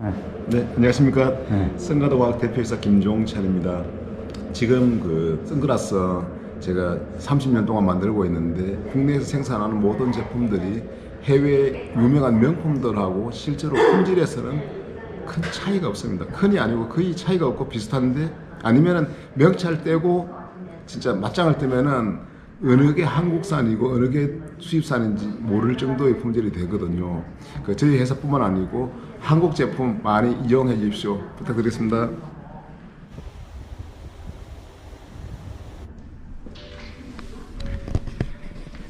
네, 안녕하십니까. 네. 선가도과학 대표이사 김종찬입니다. 지금 그 선글라스 제가 30년 동안 만들고 있는데 국내에서 생산하는 모든 제품들이 해외 유명한 명품들하고 실제로 품질에서는 큰 차이가 없습니다. 큰이 아니고 거의 차이가 없고 비슷한데 아니면은 명찰 떼고 진짜 맞짱을 뜨면은 어느 게 한국산이고 어느 게 수입산인지 모를 정도의 품질이 되거든요. 그 저희 회사뿐만 아니고 한국 제품 많이 이용해 주십시오. 부탁드리겠습니다.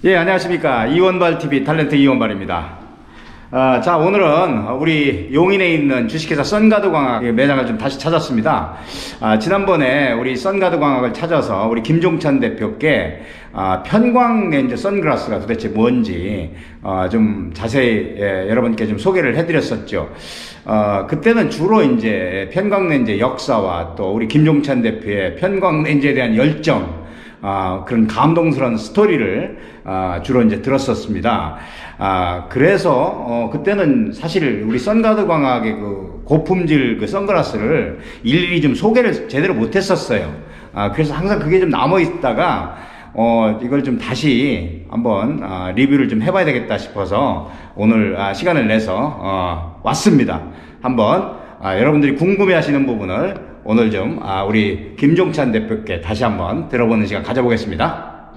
예, 안녕하십니까. 이원발 TV 탤런트 이원발입니다. 아, 자, 오늘은 우리 용인에 있는 주식회사 선가드 광학 매장을 좀 다시 찾았습니다. 아, 지난번에 우리 선가드 광학을 찾아서 우리 김종찬 대표께 아, 편광 렌즈 선글라스가 도대체 뭔지 어, 좀 자세히 예, 여러분께 좀 소개를 해드렸었죠. 어, 그때는 주로 이제 편광 렌즈 역사와 또 우리 김종찬 대표의 편광 렌즈에 대한 열정 아, 그런 감동스러운 스토리를 아, 주로 이제 들었었습니다. 아, 그래서 어, 그때는 사실 우리 선가드 광학의 그 고품질 그 선글라스를 일일이 좀 소개를 제대로 못했었어요. 아, 그래서 항상 그게 좀 남아 있다가 어, 이걸 좀 다시 한번 아, 리뷰를 좀 해봐야 되겠다 싶어서 오늘 아, 시간을 내서 어, 왔습니다. 한번 아, 여러분들이 궁금해하시는 부분을 오늘 좀 아, 우리 김종찬 대표께 다시 한번 들어보는 시간 가져보겠습니다.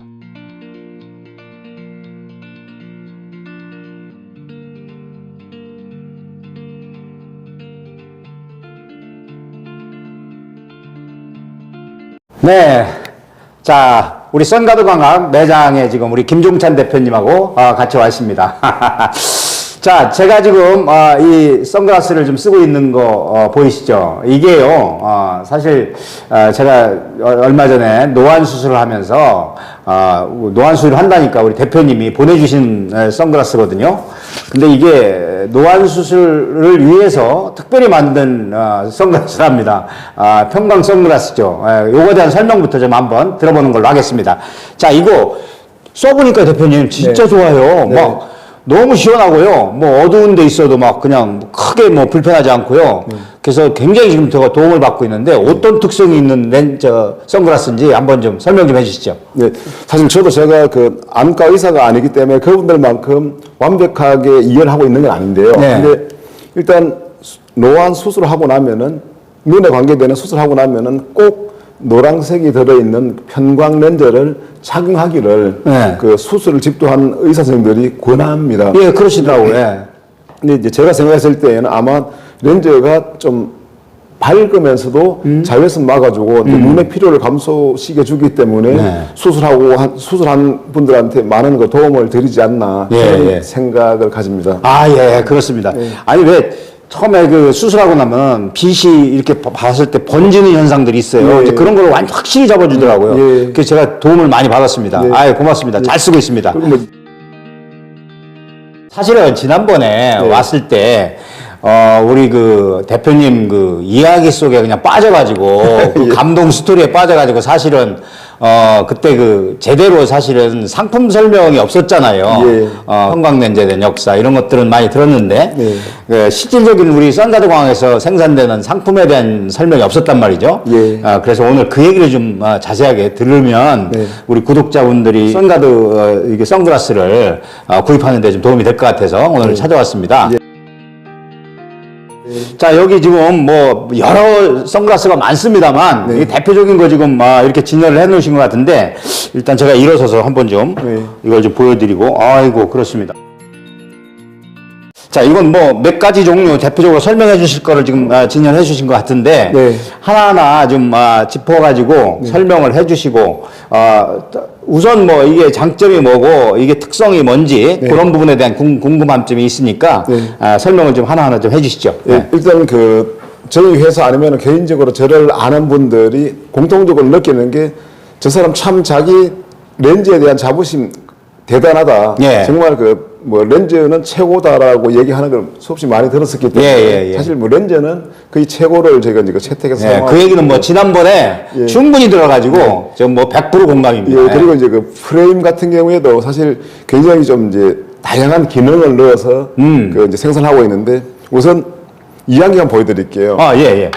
네. 자, 우리 선가드 광학 매장에 지금 우리 김종찬 대표님하고 어, 같이 와 있습니다. 자, 제가 지금 어, 이 선글라스를 좀 쓰고 있는 거 어, 보이시죠? 이게요, 어, 사실 어, 제가 어- 얼마 전에 노안 수술을 하면서 어, 노안 수술을 한다니까 우리 대표님이 보내주신 에, 선글라스거든요. 근데 이게 노안 수술을 위해서 특별히 만든 어, 선글라스랍니다. 아, 평광 선글라스죠. 에, 요거에 대한 설명부터 좀 한번 들어보는 걸로 하겠습니다. 자, 이거 써보니까 대표님 진짜 좋아요. 막 너무 시원하고요. 뭐 어두운 데 있어도 막 그냥 크게 뭐 불편하지 않고요. 그래서 굉장히 지금 제가 도움을 받고 있는데 어떤 특성이 있는 렌즈 선글라스인지 한번 좀 설명 좀 해주시죠. 네, 사실 저도 제가 그 안과 의사가 아니기 때문에 그분들만큼 완벽하게 이해를 하고 있는 건 아닌데요. 네. 근데 일단 수- 노안 수술을 하고 나면은 눈에 관계되는 수술하고 나면은 꼭 노란색이 들어있는 편광 렌즈를 착용하기를 네. 그 수술을 집도한 의사 선생님들이 권합니다. 예, 그러시더라고요. 예. 근데 이제 제가 생각했을 때에는 아마 렌즈가 좀 밝으면서도 음. 자외선 막아주고 또 눈의 피로를 감소시켜 주기 때문에 네. 수술하고 한, 수술한 분들한테 많은 그 도움을 드리지 않나 예, 그런 예. 생각을 가집니다. 아, 예, 그렇습니다. 아니, 왜 처음에 그 수술하고 나면 빛이 이렇게 봐- 봤을 때 번지는 현상들이 있어요. 예, 이제 예. 그런 걸 완 확실히 잡아주더라고요. 예. 그래서 제가 도움을 많이 받았습니다. 예. 아유, 고맙습니다. 잘 쓰고 있습니다. 그리고 뭐 사실은 지난번에 네. 왔을 때, 어, 우리 그 대표님 그 이야기 속에 그냥 빠져가지고, 그 예. 감동 스토리에 빠져가지고 사실은, 어, 그때 그 제대로 사실은 상품 설명이 없었잖아요. 예. 어, 대한 역사 이런 것들은 많이 들었는데, 네. 그 실질적인 우리 선가드 광에서 생산되는 상품에 대한 설명이 없었단 말이죠. 예. 아, 그래서 오늘 그 얘기를 좀 어, 자세하게 들으면 네. 우리 구독자분들이 선가드 어, 이게 선글라스를 어, 구입하는 데 좀 도움이 될 것 같아서 오늘 찾아왔습니다. 자 여기 지금 뭐 여러 선글라스가 많습니다만 네. 이게 대표적인 거 지금 막 이렇게 진열을 해놓으신 것 같은데 일단 제가 일어서서 한번 좀 네. 이걸 좀 보여드리고 아이고 그렇습니다. 자 이건 뭐 몇 가지 종류 대표적으로 설명해 주실 거를 지금 아, 진열해 주신 것 같은데 네. 하나하나 좀 아, 짚어가지고 설명을 해 주시고 아, 우선 뭐 이게 장점이 뭐고 이게 특성이 뭔지 네. 그런 부분에 대한 궁, 궁금함점이 있으니까 네. 아, 설명을 좀 하나하나 좀 해 주시죠. 예, 네. 일단 그 저희 회사 아니면 개인적으로 저를 아는 분들이 공통적으로 느끼는 게 저 사람 참 자기 렌즈에 대한 자부심 대단하다. 예. 정말 그 뭐 렌즈는 최고다라고 얘기하는 걸 수없이 많이 들었었기 때문에 예, 예, 예. 사실 뭐 렌즈는 거의 최고를 저희가 이제 그 채택해서 네, 사용하고 그 얘기는 뭐 지난번에 예. 충분히 들어가지고 지금 뭐100% 공감입니다. 예, 그리고 이제 그 프레임 같은 경우에도 사실 굉장히 좀 이제 다양한 기능을 넣어서 음. 그 이제 생산하고 있는데 우선 이안경 보여드릴게요. 아, 예, 예.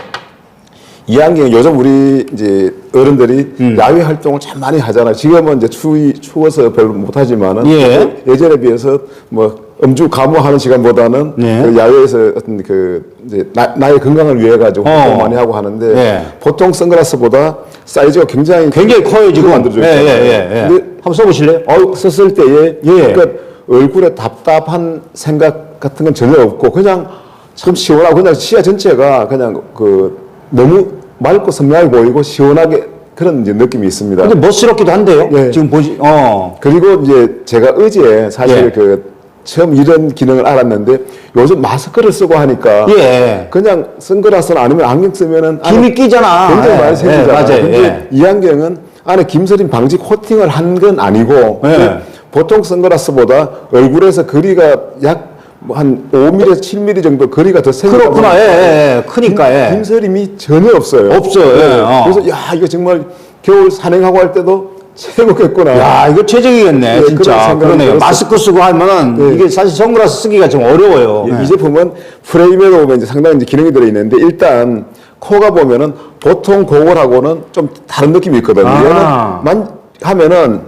이안경 요즘 우리 이제 어른들이 음. 야외 활동을 참 많이 하잖아요. 지금은 이제 추위 추워서 별로 못 하지만은 예. 예전에 비해서 뭐 음주 가무하는 시간보다는 예. 그 야외에서 어떤 그 이제 나, 나의 건강을 위해 가지고 어. 많이 하고 하는데 예. 보통 선글라스보다 사이즈가 굉장히 굉장히 커요, 지금. 만들어져 예, 있잖아요. 예, 예, 예. 근데 한번 써보실래요? 어, 썼을 때에 예. 그러니까 얼굴에 답답한 생각 같은 건 전혀 없고 그냥 참 시원하고 그냥 시야 전체가 그냥 그 너무 맑고 선명하게 보이고 시원하게 그런 이제 느낌이 있습니다. 근데 멋스럽기도 한데요. 예. 지금 보시, 어. 그리고 이제 제가 어제 사실 예. 그 처음 이런 기능을 알았는데 요즘 마스크를 쓰고 하니까 예. 그냥 선글라스는 아니면 안경 쓰면은 안에 김이 끼잖아. 굉장히 예, 많이 생기잖아요. 예, 맞아요. 근데 예. 이 안경은 안에 김서림 방지 코팅을 한 건 아니고 예. 근데 보통 선글라스보다 얼굴에서 거리가 약 한 5mm, 7mm 정도 거리가 더 생기다 그렇구나. 예, 예, 예. 크니까, 예. 김서림이 전혀 없어요. 없어요. 예, 어. 그래서 야 이거 정말 겨울 산행하고 할 때도 최고겠구나. 야, 이거 최적이겠네, 예, 그런 진짜. 생각이 그러네요. 들었어요. 마스크 쓰고 하면은 예. 이게 사실 선글라스 쓰기가 좀 어려워요. 이 제품은 프레임에도 보면 이제 상당히 이제 기능이 들어있는데 일단 코가 보면은 보통 그거하고는 좀 다른 느낌이 있거든요. 아. 얘는 만 하면은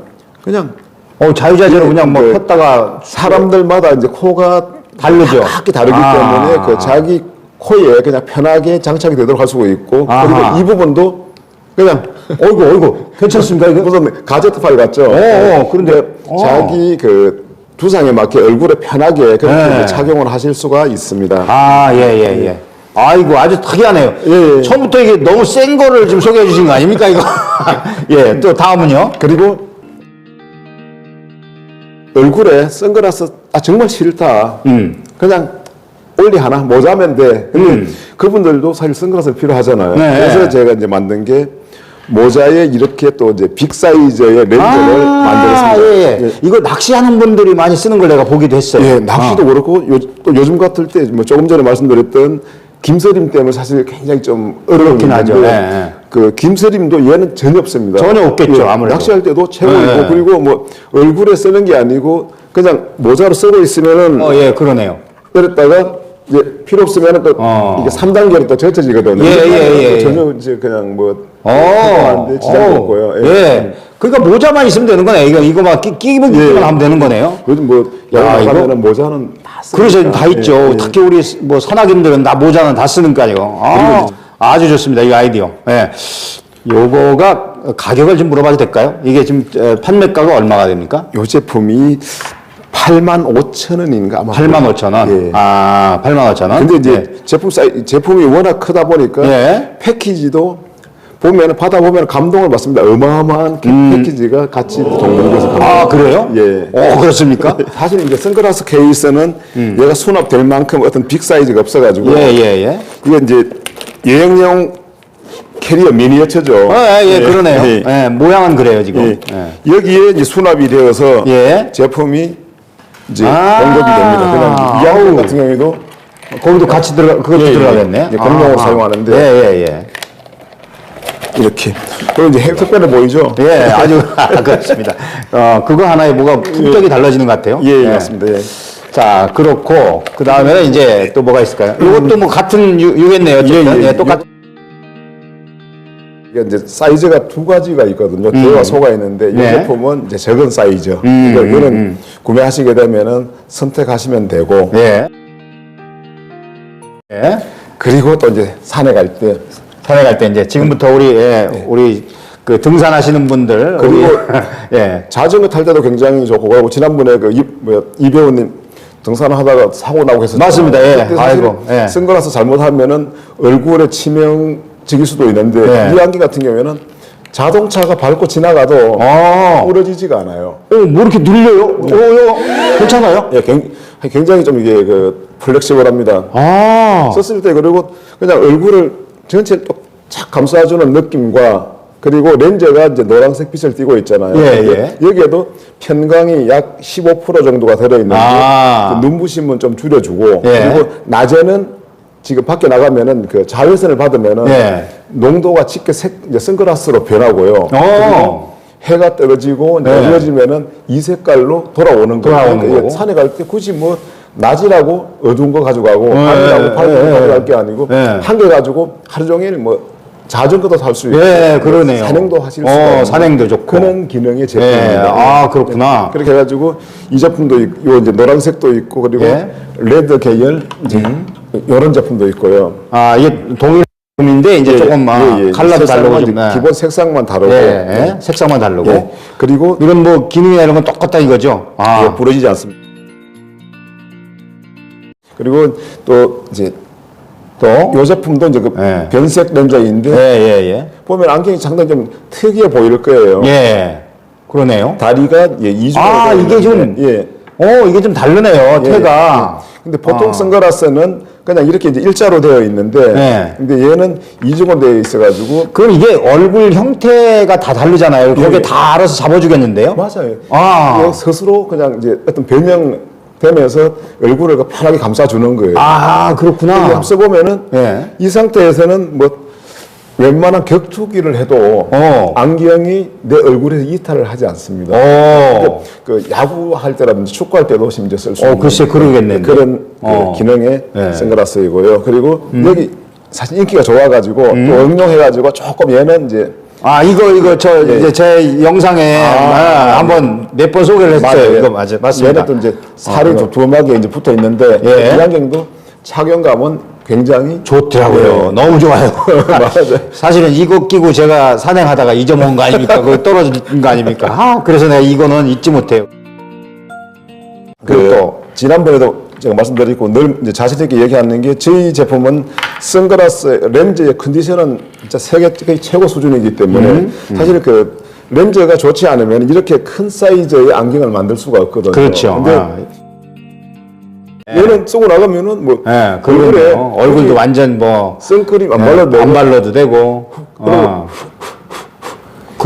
그냥 어, 자유자재로 예, 그냥 뭐 그 폈다가 사람들마다 이제 코가 다르죠. 각기 다르기 아. 때문에 그 자기 코에 그냥 편하게 장착이 되도록 할 수가 있고 아하. 그리고 이 부분도 그냥 어이구, 어이구. 괜찮습니까, 이거? 무슨 가제트 파일 같죠? 네. 어, 그런데, 어. 자기 그 두상에 맞게 얼굴에 편하게 그렇게 네. 이제 착용을 하실 수가 있습니다. 아, 예, 예, 예. 아이고, 아주 특이하네요. 예, 예. 처음부터 이게 너무 센 거를 지금 소개해 주신 거 아닙니까, 이거? 예, 또 다음은요? 그리고 얼굴에 선글라스 아 정말 싫다. 음. 그냥 올리 하나 모자면 돼. 근데 그분들도 사실 선글라스 필요하잖아요. 네. 그래서 제가 이제 만든 게 모자에 이렇게 또 이제 빅 사이즈의 렌즈를 만들었습니다. 아, 예, 예. 이거 낚시하는 분들이 많이 쓰는 걸 내가 보기도 했어요. 예, 낚시도 어. 그렇고 요, 또 요즘 같을 때 뭐 조금 전에 말씀드렸던 김서림 때문에 사실 굉장히 좀 어려운 그렇긴 하죠. 예, 예. 그 김서림도 얘는 전혀 없습니다. 전혀 없겠죠, 예, 아무래도. 낚시할 때도 최고이고 예. 그리고 뭐 얼굴에 쓰는 게 아니고 그냥 모자로 쓰고 있으면은 어, 예, 그러네요. 그랬다가 이제 필요 없으면은 또 어. 이게 3단계로 또 젖혀지거든요. 예, 예, 예, 전혀 이제 그냥 뭐 어, 지장도 어, 없고요. 예. 그러니까 모자만 있으면 되는 거네. 이거, 이거 막 끼, 끼기만 끼기만 예. 하면 되는 거네요. 요즘 뭐 야, 이거- 모자는 다 쓰니까. 그래서 다 있죠. 예, 예. 특히 우리 뭐 산악인들은 다 모자는 다 쓰니까요. 아, 아주 좋습니다. 이 아이디어. 예. 요거가 가격을 좀 물어봐도 될까요? 이게 지금 에, 판매가가 얼마가 됩니까? 요 제품이 8만 5천 원인가 아마 8만 5천 원. 예. 아, 8만 5천 원. 근데 이제 예. 제품 사이 제품이 워낙 크다 보니까 예. 패키지도 보면 받아 보면 감동을 받습니다. 어마어마한 그 패키지가 같이 동봉돼서 음. 아, 그래요? 예. 어, 그렇습니까? 사실 이제 선글라스 케이스는 얘가 수납될 만큼 어떤 빅 사이즈가 없어가지고 예, 예, 예. 이게 이제 여행용 캐리어 미니어처죠. 어, 예, 예, 그러네요. 예. 예, 모양은 그래요, 지금. 예. 예. 여기에 이제 수납이 되어서 예. 제품이 이제 아. 공급이 됩니다. 그냥 이안경 아우. 같은 경우에도 거기도 같이 들어가, 그것도 예, 예. 들어가겠네. 이제 공용으로 사용하는데. 예, 예, 예. 이렇게 그리고 이제 특별해 보이죠? 예, 아주 그렇습니다. 어, 그거 하나에 뭐가 품격이 달라지는 것 같아요. 예, 예, 맞습니다. 예. 자, 그렇고 그 다음에는 이제 또 뭐가 있을까요? 이것도 뭐 같은 유, 유겠네요. 어쨌든 예, 예. 예, 똑같. 이게 이제 사이즈가 두 가지가 있거든요. 대와 소가 있는데 이 네. 제품은 이제 적은 사이즈. 음, 이거 음, 이거는 구매하시게 되면은 선택하시면 되고 예. 예. 그리고 또 이제 산에 갈 때 산에 갈 때 이제 지금부터 우리 예, 우리 그 등산하시는 분들 그리고 우리, 예. 자전거 탈 때도 굉장히 좋고 그리고 지난번에 그 이, 뭐야, 이 배우님 등산을 하다가 사고 나고 했었죠. 맞습니다. 예. 아이고, 예. 선글라스 잘못하면 얼굴에 치명적일 수도 있는데 예. 이 안경 같은 경우에는 자동차가 밟고 지나가도 어. 부러지지가 않아요. 어, 뭐 이렇게 눌려요? 어, 어, 괜찮아요? 예, 굉- 굉장히 좀 이게 그 플렉시블합니다. 아. 썼을 때 그리고 그냥 얼굴을 전체 쫙 감싸주는 느낌과 그리고 렌즈가 이제 노란색 빛을 띠고 있잖아요. 예, 근데 여기에도 편광이 약 15% 정도가 들어있는데 아. 그 눈부심은 좀 줄여주고 예. 그리고 낮에는 지금 밖에 나가면은 그 자외선을 받으면은 예. 농도가 짙게 색, 이제 선글라스로 변하고요. 오. 그리고 해가 떨어지고 네. 어두워지면은 이 색깔로 돌아오는 거예요. 돌아오는 그러니까 거고. 산에 갈 때 굳이 뭐 낮이라고 어두운 거 가져가고 네, 밤이라고 밝은 네, 거 네. 가져갈 게 아니고 네. 한 개 가지고 하루 종일 뭐 자전거도 탈수 있고 예, 그러네요. 산행도 하실 어, 수 있는 산행도 좋고. 그런 기능의 예, 제품입니다. 아, 그렇구나. 그렇게 해가지고 이 제품도 있- 요 이제 노란색도 있고 그리고 예. 레드 계열 이제 이런 제품도 있고요. 아, 이게 동일 품인데 이제 예, 조금 아, 예, 예. 컬러도 다르고 색상만 좀 네. 기본 색상만 다르고 예, 예. 예. 색상만 다르고. 예. 그리고 이런 뭐 기능이나 이런 건 똑같다 이거죠. 아, 이게 부러지지 않습니다. 그리고 또 이제 또이 제품도 이제 그 예. 변색 렌즈인데 예, 예, 예. 보면 안경이 상당히 좀 특이해 보일 거예요. 예. 그러네요. 다리가 예, 이중으로 아, 이게 좀 예. 어, 이게 좀 다르네요. 예, 태가. 예. 근데 보통 아. 선글라스는 그냥 이렇게 이제 일자로 되어 있는데 네. 근데 얘는 이중으로 되어 있어 가지고 그럼 이게 얼굴 형태가 다 다르잖아요. 거기에 예. 다 알아서 잡아주겠는데요? 맞아요. 아. 스스로 그냥 이제 어떤 변형 되면서 얼굴을 그 편하게 감싸주는 거예요. 아, 그렇구나. 써보면은 예. 이 상태에서는 뭐 웬만한 격투기를 해도 어. 안경이 내 얼굴에서 이탈을 하지 않습니다. 오. 그 야구할 때라든지 축구할 때도 심지어 쓸수 어, 있는 글쎄, 그러겠는데. 그런 그 어. 기능의 네. 음. 선글라스이고요. 그리고 여기 사실 인기가 좋아가지고 또 응용해가지고 조금 얘는 이제 아, 이거, 이거, 저, 예. 이제 제 영상에 아, 한번 몇 번 소개를 했어요. 이거 맞아요. 맞습니다. 얘는 또 이제 살이 두툼하게 이제 붙어 있는데 예. 이 안경도 착용감은 굉장히 좋더라고요. 너무 좋아요. 맞아요. 사실은 이거 끼고 제가 산행하다가 잊어먹은 거 아닙니까? 그거 떨어진 거 아닙니까? 아, 그래서 내가 이거는 잊지 못해요. 그리고 그- 또 지난번에도 제가 말씀드리고 늘 이제 자신 있게 얘기하는 게 저희 제품은 선글라스 렌즈의 컨디션은 진짜 세계 최고 수준이기 때문에 음, 사실 그 렌즈가 좋지 않으면 이렇게 큰 사이즈의 안경을 만들 수가 없거든요. 그렇죠. 근데 아, 얘는 쓰고 나가면은 뭐 예, 얼굴에. 얼굴도 완전 뭐 선크림 안 예, 발라도 되고 안 발라도 되고. 어.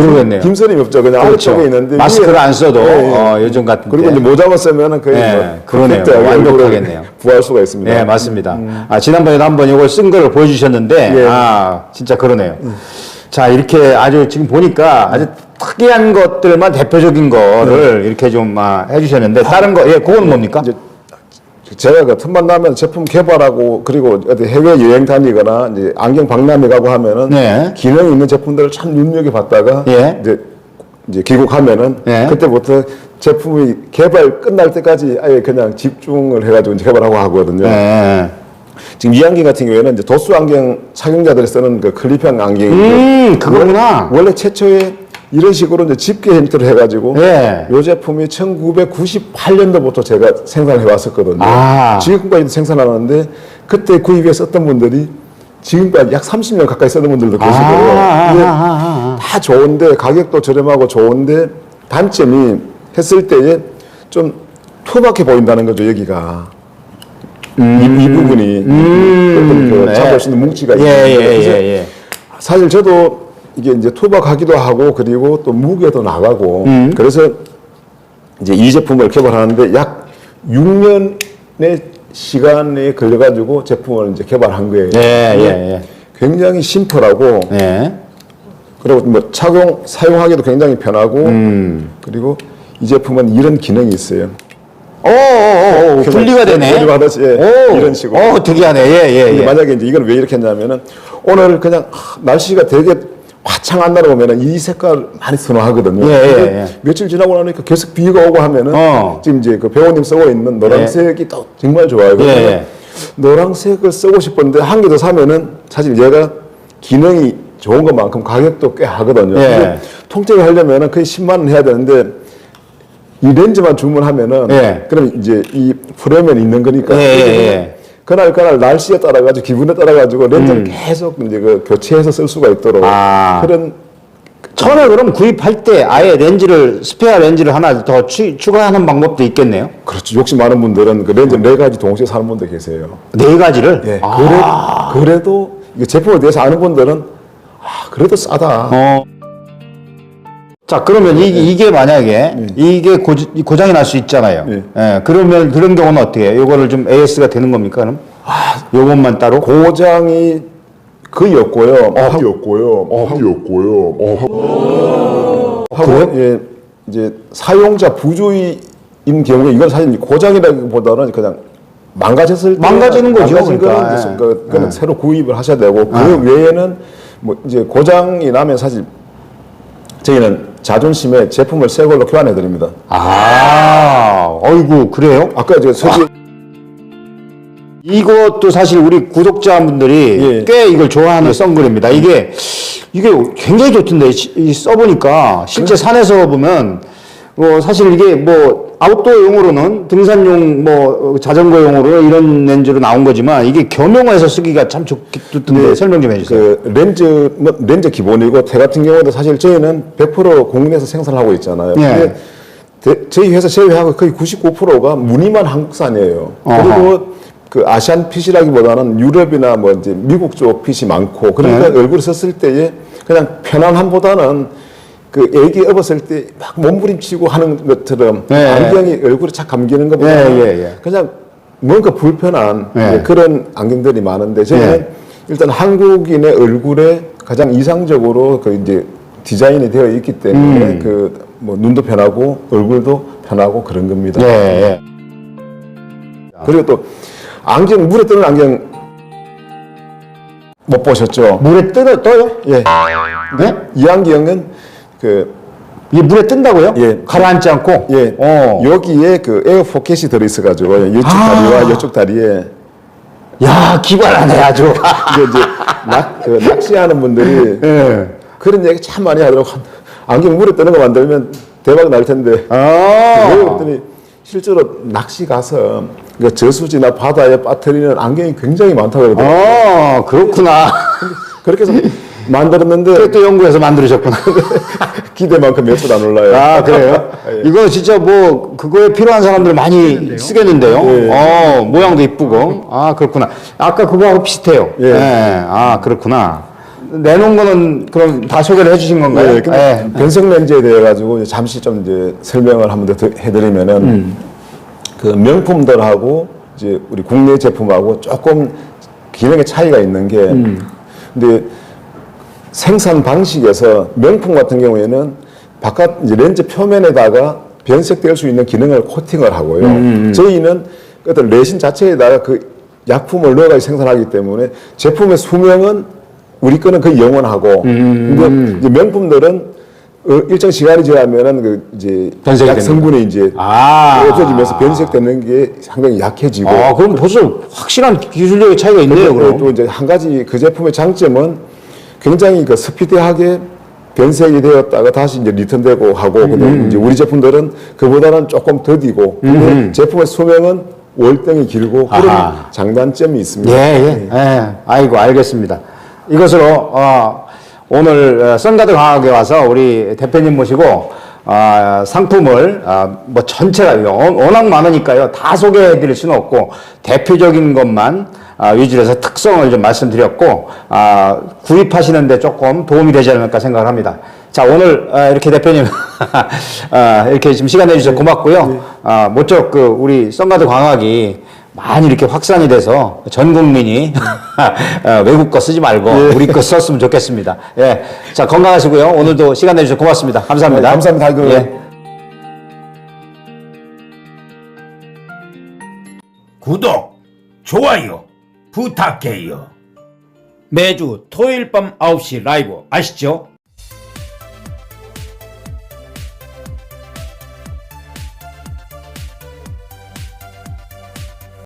그러겠네요. 김선이 없죠. 그냥 그렇죠. 아래쪽에 있는데 마스크를 안 써도 예, 예. 어, 요즘 같은 그리고 때. 이제 모자만 쓰면은 거의 예, 뭐 그러네요. 완벽하겠네요. 구할 수가 있습니다. 네, 맞습니다. 아, 지난번에도 한번 이걸 쓴 거를 보여주셨는데, 예. 아, 진짜 그러네요. 자, 이렇게 아주 지금 보니까 아주 특이한 것들만 대표적인 거를 이렇게 좀 아, 해주셨는데, 다른 거, 예, 그건 뭡니까? 제가 그 틈만 나면 제품 개발하고 그리고 어디 해외 여행 다니거나 이제 안경 박람회 가고 하면은 네. 기능 있는 제품들을 참 눈여겨 봤다가 예. 이제 이제 귀국하면은 예. 그때부터 제품이 개발 끝날 때까지 아예 그냥 집중을 해가지고 이제 개발하고 하거든요. 네. 지금 이 안경 같은 경우에는 이제 도수 안경 착용자들이 쓰는 그 클리프형 안경인데 음, 그거구나. 원래 최초에 이런 식으로 이제 집게 형태로 해가지고 예. 이 제품이 1998년도부터 제가 생산해 왔었거든요. 아. 지금까지도 생산하는데 그때 구입해 썼던 분들이 지금까지 약 30년 가까이 쓰는 분들도 계시고요. 아, 아, 아, 다 좋은데 가격도 저렴하고 좋은데 단점이 했을 때에 좀 투박해 보인다는 거죠 여기가 이, 이 부분이 어떤 그 네. 잡을 수 있는 뭉치가 예, 예, 있는데 그래서 예, 예. 사실 저도 이게 이제 투박하기도 하고 그리고 또 무게도 나가고 음. 그래서 이제 이 제품을 개발하는데 약 6년의 시간에 걸려가지고 제품을 이제 개발한 거예요. 예, 예, 예. 굉장히 심플하고 예. 그리고 뭐 착용 사용하기도 굉장히 편하고 음. 그리고 이 제품은 이런 기능이 있어요. 오, 오, 오, 분리가 되네. 분리가 하듯이, 예, 오, 이런 식으로. 오, 특이하네. 예, 예, 근데 예. 만약에 이제 이걸 왜 이렇게 했냐면은 오늘 그냥 하, 날씨가 되게 화창한 날 오면은 이 색깔 많이 선호하거든요. 예, 예, 근데 예. 며칠 지나고 나니까 계속 비가 오고 하면은 어. 지금 이제 그 배우님 쓰고 있는 노란색이 또 정말 좋아요. 예, 예. 노란색을 쓰고 싶은데 한 개 더 사면은 사실 얘가 기능이 좋은 것만큼 가격도 꽤 하거든요. 예. 통째로 하려면은 거의 10만 원 해야 되는데 이 렌즈만 주문하면은 예. 그럼 이제 이 프레임에 있는 거니까 예, 예, 예. 그날 그날 날씨에 따라 가지고 기분에 따라 가지고 렌즈를 계속 이제 그 교체해서 쓸 수가 있도록 음. 아. 그런 처음에 그럼 구입할 때 아예 렌즈를 스페어 렌즈를 하나 더 추, 추가하는 방법도 있겠네요. 그렇죠 욕심 많은 분들은 그 렌즈 네 가지 동시에 사는 분들 계세요. 네 가지를. 예. 아. 그래, 그래도 이 제품에 대해서 아는 분들은 아 그래도 싸다. 어. 자 그러면 이, 이게 만약에 이게 고, 고장이 날 수 있잖아요. 네. 예. 그러면 그런 경우는 어떻게 해요? 요거를 좀 AS가 되는 겁니까 그럼? 요것만 따로? 고장이 거의 없고요. 어. 없고요. 거의 없고요. 하고 예, 이제 사용자 부주의인 경우에 이건 사실 고장이라기보다는 그냥 망가졌을 때 망가지는 거죠, 망가진 그러니까. 거는 이제 예. 그, 그는 예. 새로 구입을 하셔야 되고 그 아. 외에는 뭐 이제 고장이 나면 사실 저희는 자존심에 제품을 새 걸로 교환해 드립니다. 아, 어이구, 그래요? 아까 저 서지 이것도 사실 우리 구독자분들이 예. 꽤 이걸 좋아하는 선글입니다. 이게 이게 굉장히 좋던데 시- 이 써보니까 실제 산에서 보면 어, 사실 이게 뭐 아웃도어용으로는 등산용 뭐 어, 자전거용으로 이런 렌즈로 나온 거지만 이게 겸용해서 쓰기가 참 좋던데 설명 좀 해주세요. 그 렌즈 뭐 렌즈 기본이고 테 같은 경우도 사실 저희는 100% 국내에서 생산하고 있잖아요. 예. 근데 대- 저희 회사 제외하고 거의 99%가 무늬만 한국산이에요. 그리고 그 아시안 핏이라기보다는 유럽이나 뭐 이제 미국 쪽 핏이 많고 그러니까 네. 얼굴에 썼을 때에 그냥 편안함보다는 그 애기 업었을 때 막 몸부림치고 하는 것처럼 네. 안경이 얼굴에 착 감기는 것보다 예, 예, 예. 그냥 뭔가 불편한 네. 예, 그런 안경들이 많은데 저는 네. 일단 한국인의 얼굴에 가장 이상적으로 그 이제 디자인이 되어 있기 때문에 음. 그뭐 눈도 편하고 얼굴도 편하고 그런 겁니다. 예, 예. 그리고 또 안경 물에 뜨는 안경 못 보셨죠? 물에 뜨, 떠요? 예. 네? 이 안경은 그 이게 물에 뜬다고요? 예. 가라앉지 않고? 예, 어. 여기에 그 에어 포켓이 들어있어가지고 이쪽 아. 다리와 이쪽 다리에 야, 기발하네, 아주. 이제 이제 낚, 그 낚시하는 분들이 예. 그런 얘기 참 많이 하더라고. 안경 물에 뜨는 거 만들면 대박 날 텐데. 아. 왜 그랬더니 실제로 낚시 가서 그 저수지나 바다에 빠뜨리는 안경이 굉장히 많다고 그러더라고요. 어, 그렇구나. 그렇게 해서 만들었는데 또 연구해서 만들으셨구나. 기대만큼 몇줄안 올라요. 아, 그래요? 예. 이거 진짜 뭐, 그거에 필요한 사람들 많이 쓰겠는데요? 예. 어, 모양도 이쁘고. 아, 그렇구나. 아까 그거하고 비슷해요. 예. 아, 그렇구나. 내놓은 거는 그럼 다 소개를 해주신 건가요? 네, 근데 변성 렌즈에 대해 가지고 잠시 좀 이제 설명을 한번 더 해드리면은 음. 그 명품들하고 이제 우리 국내 제품하고 조금 기능의 차이가 있는 게 음. 근데 생산 방식에서 명품 같은 경우에는 바깥 렌즈 표면에다가 변색될 수 있는 기능을 코팅을 하고요. 음, 저희는 어떤 레신 자체에다가 그 약품을 넣어가지고 생산하기 때문에 제품의 수명은 우리 거는 거의 영원하고 음, 근데 이제 명품들은 어, 일정 시간이 지나면은 그 이제 변색이 약 성분이 이제 아. 없어지면서 변색되는 게 상당히 약해지고 아, 그럼 벌써 확실한 기술력의 차이가 있네요, 그럼. 또 이제 한 가지 그 제품의 장점은 굉장히 그 스피디하게 변색이 되었다가 다시 이제 리턴되고 하고 음. 근데 이제 우리 제품들은 그보다는 조금 더디고 근데 제품의 수명은 월등히 길고 그런 아하. 장단점이 있습니다. 예, 예. 예. 아이고, 알겠습니다. 이것으로, 어, 오늘 어, 선가드 강학에 와서 우리 대표님 모시고, 아, 상품을, 아, 뭐 전체가, 워- 워낙 많으니까요. 다 소개해 드릴 수는 없고, 대표적인 것만 아, 위주로 해서 특성을 좀 말씀드렸고, 아, 구입하시는데 조금 도움이 되지 않을까 생각을 합니다. 자, 오늘 아, 이렇게 대표님, 아, 이렇게 지금 시간 내주셔서 고맙고요. 아, 모쪼록 그 우리 선가드 광학이 많이 이렇게 확산이 돼서 전 국민이 어, 외국 거 쓰지 말고 우리 거 썼으면 좋겠습니다. 예. 자, 건강하시고요. 오늘도 시간 내주셔서 고맙습니다. 감사합니다. 네, 감사합니다. 그 예. 구독, 좋아요 부탁해요. 매주 토요일 밤 9시 라이브 아시죠?